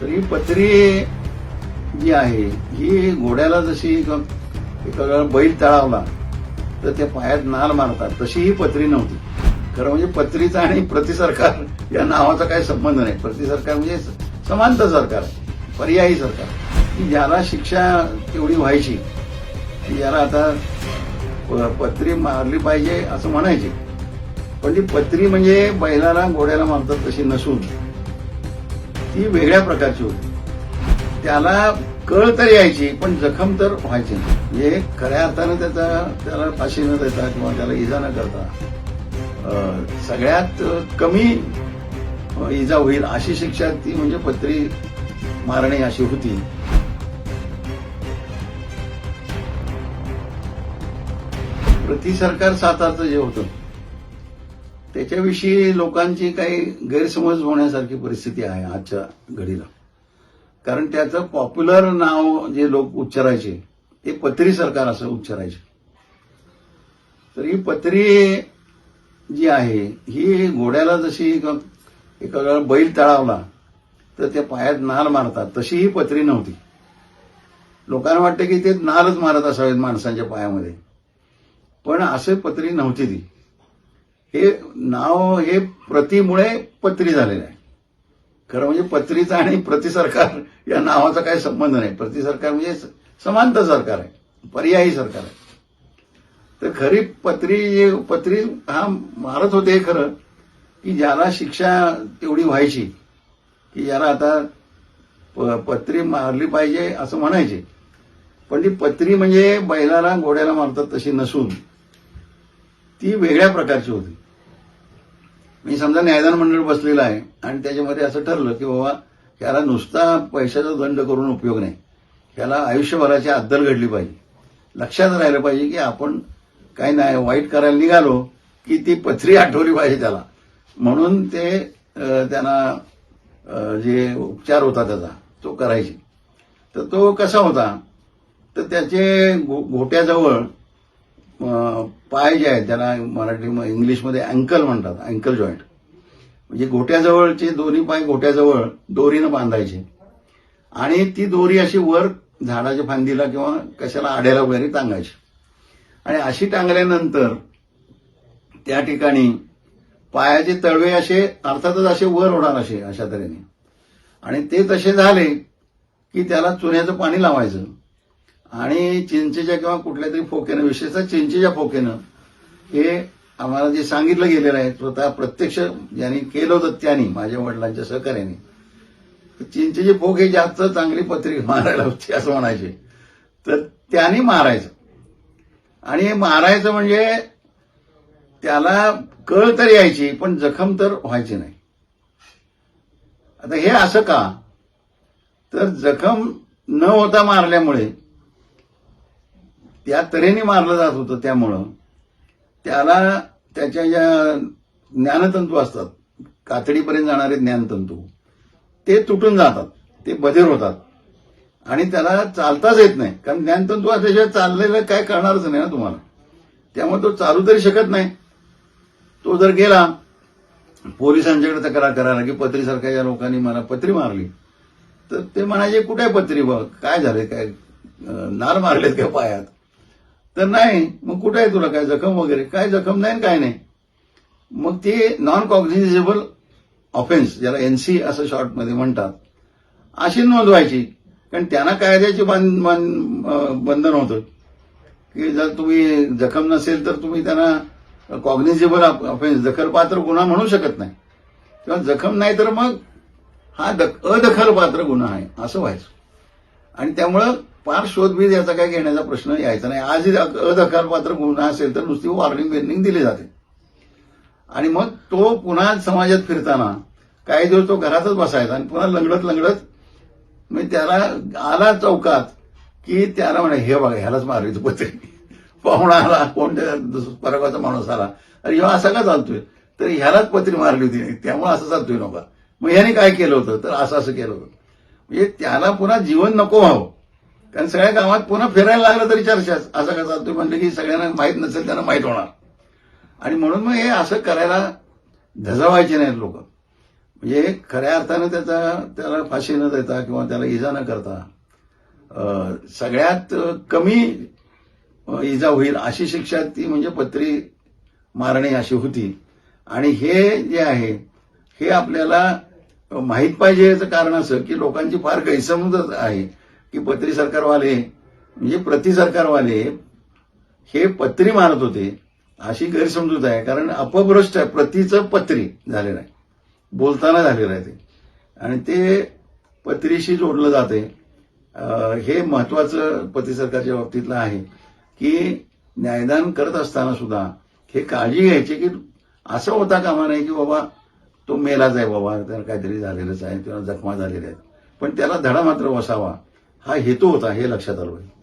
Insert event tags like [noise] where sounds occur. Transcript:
तर ही पत्री जी आहे ही घोड्याला जशी एका बैल तळावला तर त्या पायात नाल मारतात. तशी ही पत्री नव्हती. खरं म्हणजे पत्रीचा आणि प्रतिसरकार या नावाचा काही संबंध नाही. प्रतिसरकार म्हणजे समांतर सरकार पर्यायी सरकार. की ज्याला शिक्षा तेवढी व्हायची की ज्याला आता प- पत्री मारली पाहिजे असं म्हणायचे. पण ती पत्री म्हणजे बैलाला घोड्याला मारतात तशी नसून. ती वेगळ्या प्रकारची होती. त्याला कळ तर यायची पण जखम तर व्हायची म्हणजे खऱ्या अर्थानं त्याचा त्याला फाशी न देता किंवा त्याला इजा न करता सगळ्यात कमी इजा होईल अशी शिक्षा ती म्हणजे पत्री मारणे अशी होती. प्रति सरकार सातारचं जे होतं त्याच्याविषयी लोकांची काही गैरसमज होण्यासारखी परिस्थिती आहे आजच्या घडीला. कारण त्याचं पॉप्युलर नाव जे लोक उच्चारायचे ते पत्री सरकार असं उच्चारायचे. तर ही पत्री जी आहे ही घोड्याला जशी एका बैल तळावला तर त्या पायात नाल मारतात. तशी ही पत्री नव्हती. लोकांना वाटतं की ते नालच मारत असावेत माणसांच्या पायामध्ये. पण असे पत्री नव्हती ती. हे नाव हे प्रतिमुळे पत्री झालेलं आहे. खरं म्हणजे पत्रीचा आणि प्रतिसरकार या नावाचा काही संबंध नाही. प्रतिसरकार म्हणजे समांतर सरकार आहे. पर्यायी सरकार आहे. तर खरी पत्री पत्री हा मारत होते खरं की ज्याला शिक्षा तेवढी व्हायची की ज्याला आता प- पत्री मारली पाहिजे असं म्हणायचे. पण ती पत्री म्हणजे बैलाला घोड्याला मारतात तशी नसून ती वेगळ्या प्रकारची होती. मी समजा न्यायदान मंडळ बसलेलं आहे आणि त्याच्यामध्ये असं ठरलं की बाबा याला नुसता पैशाचा दंड करून उपयोग नाही. त्याला आयुष्यभराची अद्दल घडली पाहिजे. लक्षात राहिलं पाहिजे की आपण काही नाही वाईट करायला निघालो की ती पथरी आठवली पाहिजे त्याला. म्हणून ते त्यांना जे उपचार होता त्याचा तो करायचे. तर तो कसा होता? तर त्याचे घो- घोट्याजवळ पाय जे आहेत त्याला मराठी इंग्लिशमध्ये अँकल म्हणतात अँकल जॉईंट म्हणजे गोट्याजवळचे दोन्ही पाय गोट्याजवळ दोरीनं बांधायचे. आणि ती दोरी अशी वर झाडाच्या फांदीला किंवा कशाला आड्याला वगैरे टांगायची. आणि अशी टांगल्यानंतर त्या ठिकाणी पायाचे तळवे असे अर्थातच असे वर होणार असे अशा तऱ्हेने. आणि ते तसे झाले की त्याला चुन्याचं पाणी लावायचं. आणि चिंचेच्या किंवा कुठल्या तरी फोक्यानं विशेषतः चिंचेच्या फोकेनं हे आम्हाला जे सांगितलं गेलेलं आहे स्वतः प्रत्यक्ष ज्यांनी केलं होतं त्यांनी माझ्या वडिलांच्या सहकार्याने. चिंचेचे फोक हे जास्त चांगली पत्री मारायला होती असं म्हणायचे. तर त्यांनी मारायचं. आणि हे मारायचं म्हणजे त्याला कळ तर यायची पण जखम तर व्हायची नाही. आता हे असं का? तर जखम न होता मारल्यामुळे त्या तऱ्हेने मारलं जात होतं त्यामुळं. त्याला त्याच्या ज्या ज्ञानतंतू असतात कातडीपर्यंत जाणारे ज्ञानतंतू ते तुटून जातात ते बधेर होतात. आणि त्याला चालताच येत नाही कारण ज्ञानतंतू असल्याशिवाय चाललेलं काय करणारच नाही ना तुम्हाला. त्यामुळे तो चालू तरी शकत नाही. तो जर गेला पोलिसांच्याकडे तक्रार करायला की पत्रीसारख्या या लोकांनी मला पत्री मारली तर ते म्हणायचे कुठे पत्री? बघ काय झाले काय नार मारलेत का पायात? तर नाही मग कुठं आहे तुला काय जखम वगैरे? काय जखम नाही आणि काय नाही. मग ते नॉन कॉग्निजेबल ऑफेन्स ज्याला एनसी असं शॉर्टमध्ये म्हणतात अशी नोंद व्हायची कारण त्यांना कायद्याचे बंधन होतं की जर तुम्ही जखम नसेल तर तुम्ही त्यांना कॉग्निजेबल ऑफेन्स दखलपात्र गुन्हा म्हणू शकत नाही. किंवा जखम नाही तर मग हा दख- अदखलपात्र गुन्हा आहे असं व्हायचं. आणि त्यामुळं फार शोधबीज याचा काय घेण्याचा प्रश्न यायचा नाही. आजही अदखलपात्र गुन्हा असेल तर नुसती वॉर्निंग बिर्निंग दिली जाते. आणि मग तो पुन्हा समाजात फिरताना काही दिवस तो घरातच बसायचा आणि पुन्हा लंगडत लंगडत म्हणजे त्याला आला चौकात की त्याला म्हणे हे बघा ह्यालाच मारली तू [laughs] पाहुणा आला कोणत्या परगाचा माणूस आला. अरे ह्यो असा का चालतोय? तर ह्यालाच पत्री मारली होती. त्यामुळे असं चालतोय नका मग ह्याने काय केलं होतं? तर असं असं केलं होतं. म्हणजे त्याला पुन्हा जीवन नको व्हावं. कारण सगळ्या गावात पुन्हा फिरायला लागलं तरी चर्चाच असं कसं? तुम्ही म्हणलं की सगळ्यांना माहीत नसेल त्यांना माहीत होणार. आणि म्हणून मग हे असं करायला धजावायचे नाहीत लोक. म्हणजे खऱ्या अर्थानं त्याचा त्याला फाशी न देता किंवा त्याला इजा न करता सगळ्यात कमी इजा होईल अशी शिक्षा ती म्हणजे पत्री मारणे अशी होती. आणि हे जे आहे हे आपल्याला माहीत पाहिजे याचं कारण असं की लोकांची फार गैरसमजच आहे. की पत्री सरकारवाले म्हणजे प्रति सरकारवाले हे पत्री मारत होते अशी गैरसमजूत आहे. कारण अपभ्रष्ट आहे प्रतीचं पत्री झालेलं आहे. बोलताना झालेलं आहे ते. आणि ते पत्रीशी जोडलं जाते. हे महत्वाचं पती सरकारच्या बाबतीतलं आहे की न्यायदान करत असताना सुद्धा हे काळजी घ्यायची की असं होता कामा नाही की बाबा तो मेलाच आहे बाबा त्याला काहीतरी झालेलंच आहे किंवा जखमा झालेल्या आहेत. पण त्याला धडा मात्र बसावा. हा हेतू होता हे लक्षात आलं पाहिजे.